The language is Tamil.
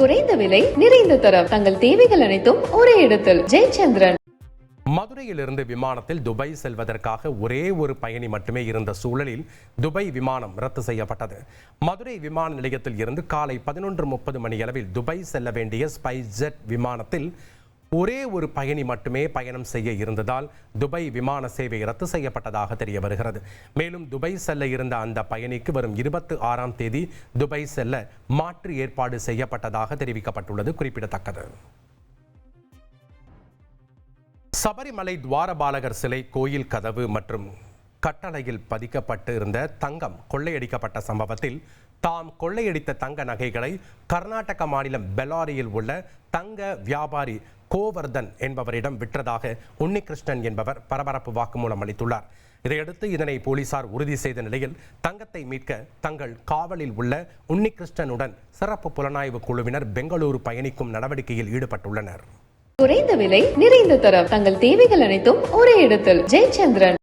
குறைந்த விலை நிறைந்த தரம். தங்கள் தேவைகள் அனைத்தும் ஒரே இடத்தில். ஜெயச்சந்திரன். மதுரையிலிருந்து விமானத்தில் துபாய் செல்வதற்காக ஒரே ஒரு பயணி மட்டுமே இருந்த சூழலில் துபாய் விமானம் ரத்து செய்யப்பட்டது. மதுரை விமான நிலையத்தில் இருந்து காலை பதினொன்று முப்பது மணியளவில் துபாய் செல்ல வேண்டிய ஸ்பைஸ் ஜெட் விமானத்தில் ஒரே ஒரு பயணி மட்டுமே பயணம் செய்ய இருந்ததால் துபாய் விமான சேவை ரத்து செய்யப்பட்டதாக தெரிய வருகிறது. மேலும் துபாய் செல்ல இருந்த அந்த பயணிக்கு வரும் இருபத்தி ஆறாம் தேதி துபாய் செல்ல மாற்று ஏற்பாடு செய்யப்பட்டதாக தெரிவிக்கப்பட்டுள்ளது. குறிப்பிடத்தக்கது. சபரிமலை துவாரபாலகர் சிலை கோயில் கதவு மற்றும் கட்டளையில் பதிக்கப்பட்டு இருந்த தங்கம் கொள்ளையடிக்கப்பட்ட சம்பவத்தில் தாம் கொள்ளையடித்த தங்க நகைகளை கர்நாடக மாநிலம் பெலாரியில் உள்ள தங்க வியாபாரி கோவர்தன் என்பவரிடம் விற்றதாக உன்னிகிருஷ்ணன் என்பவர் பரபரப்பு வாக்குமூலம் அளித்துள்ளார். இதையடுத்து இதனை போலீசார் உறுதி செய்த நிலையில் தங்கத்தை மீட்க தங்கள் காவலில் உள்ள உன்னிகிருஷ்ணனுடன் சிறப்பு புலனாய்வு குழுவினர் பெங்களூரு பயணிக்கும் நடவடிக்கையில் ஈடுபட்டுள்ளனர். குறைந்த விலை நிறைந்த தரம் தங்கள் தேவைகள் அனைத்தும் ஒரே இடத்தில். ஜெயச்சந்திரன்.